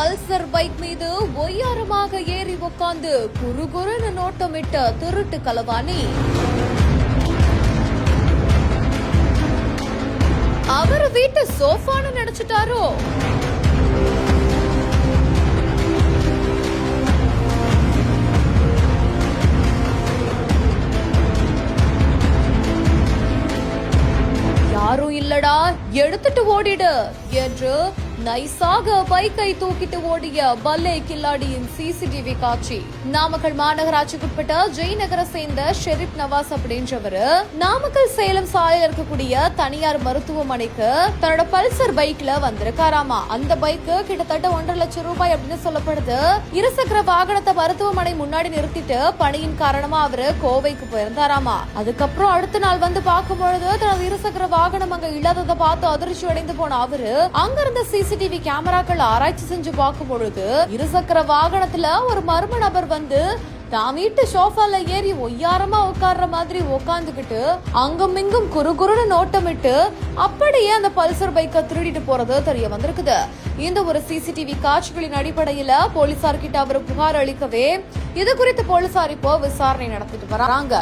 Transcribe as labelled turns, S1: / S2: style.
S1: Pulsar bike மீது ஒய்யாரமாக ஏறி உட்கார்ந்து குறுகுறுன்னு நோட்டமிட்ட திருட்டு கலவாணி அவர் வீட்டு சோஃபான்னு நினைச்சிட்டாரோ? யாரும் இல்லடா எடுத்துட்டு ஓடிடு என்று நைஸாக பைக்கை தூக்கிட்டு ஓடிய பல்லே கில்லாடியின் சிசிடிவி காட்சி. நாமக்கல் மாநகராட்சிக்குட்பட்ட ஜெயநகரை சேர்ந்த ஷெரீப் நவாஸ் அப்படின்றவரு நாமக்கல் சேலம் சாலையில் இருக்கக்கூடிய தனியார் மருத்துவமனைக்கு தன்னோட பல்சர் பைக்ல வந்திருக்காராமா. அந்த பைக்கு கிட்டத்தட்ட ஒன்றரை லட்சம் ரூபாய் அப்படின்னு சொல்லப்படுது. இருசக்கர வாகனத்தை மருத்துவமனை முன்னாடி நிறுத்திட்டு பணியின் காரணமா அவரு கோவைக்கு போயிருந்தாராமா. அதுக்கப்புறம் அடுத்த நாள் வந்து பார்க்கும் பொழுது தனது இருசக்கர வாகனம் அங்க இல்லாததை பார்த்து அதிர்ச்சி அடைந்து போன அவரு அங்க சிசி சிசிடிவி கேமராக்கள் ஆராய்ச்சி செஞ்சு பார்க்கும் பொழுது இருசக்கர வாகனத்துல ஒரு மர்ம நபர் வந்து தான் வீட்டு சோஃபால ஏறி ஒய்யாரமா உட்கார்ற மாதிரி உட்காந்துக்கிட்டு அங்கும் இங்கும் குறு குறுன்னு நோட்டமிட்டு அப்படியே அந்த பல்சர் பைக்கை திருடிட்டு போறது தெரிய வந்திருக்குது. இந்த ஒரு சிசிடிவி காட்சிகளின் அடிப்படையில போலீசார் கிட்ட அவர் புகார் அளிக்கவே இது குறித்து போலீசார் இப்போ விசாரணை நடத்திட்டு வராங்க.